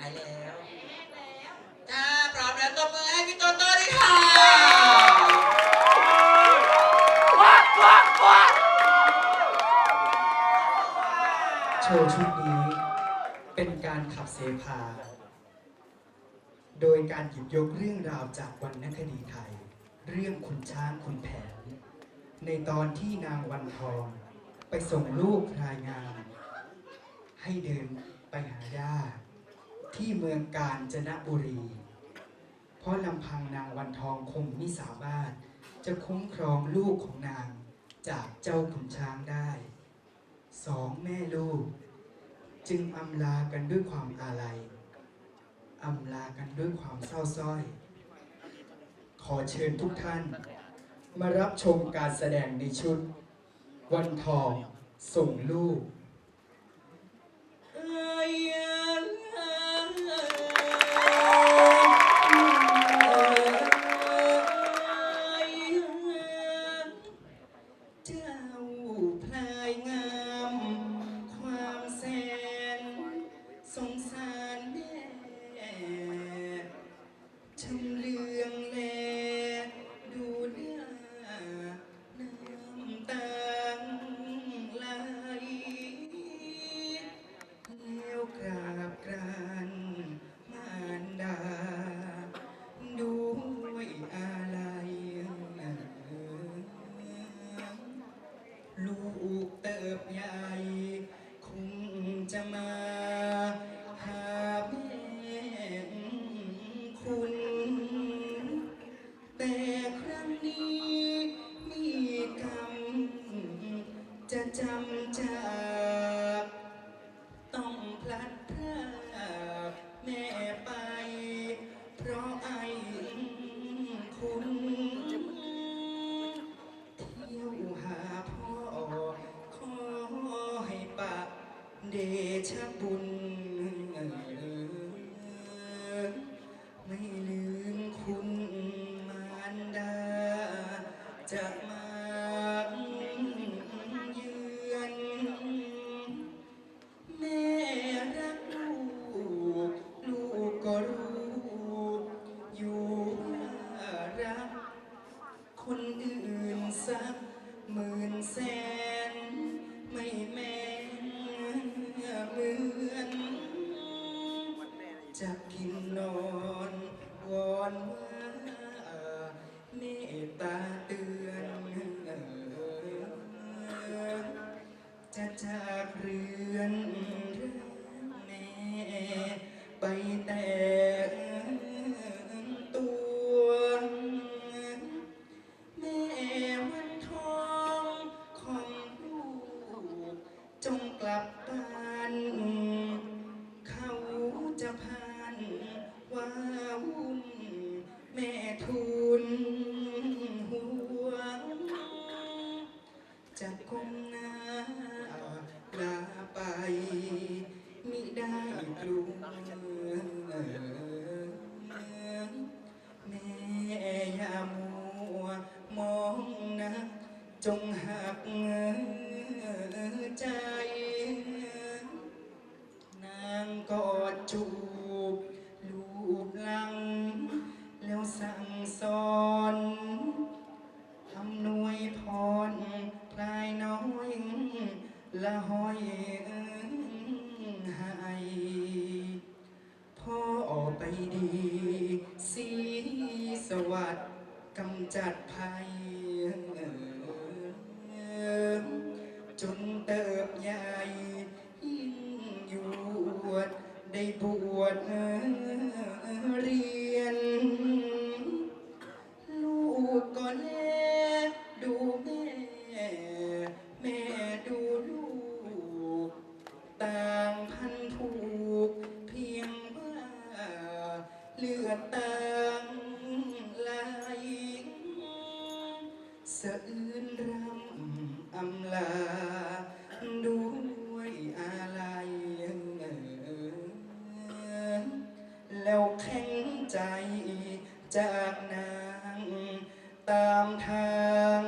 หายแล้วจ้าพร้อมแล้วตบมือให้พี่โตโต้ด้ค่ะวัดวัดวัดโชว์ชุดนี้ เป็นการขับเสพา โดยการหยิบยกเรื่องราวจากวรรณคดีไทย เรื่องคุณช้างคุณแผน ในตอนที่นางวันทองไปส่งลูกพรายงามให้เดินไปหาย่า ที่เมืองกาญจนบุรี เพราะลำพังนางวันทองคงไม่สามารถ จะคุ้มครองลูกของนางจากเจ้าขุนช้างได้ สองแม่ลูก จึงอำลากันด้วยความอาลัยอำลากันด้วยความเศร้าส้อย ขอเชิญทุกท่าน มารับชมการแสดงในชุด วันทองส่งลูกเจะมา หาแม่คุณ แต่ครั้งนี้มีกรรมจะจำใจ เดชะบุญ หน้าลาไปมิได้กลัวแม่อย่ามัวมองนะ จงหักใจ ละห้อยให้พ่อออกไปดีสีสวัสด์กำจัดภัยจนเติบใหญ่ยิ่งยวดได้บวชเอ สะอื้นรำอำลา ด้วยอะไรแล้วแข็งใจจากนาง ตามทาง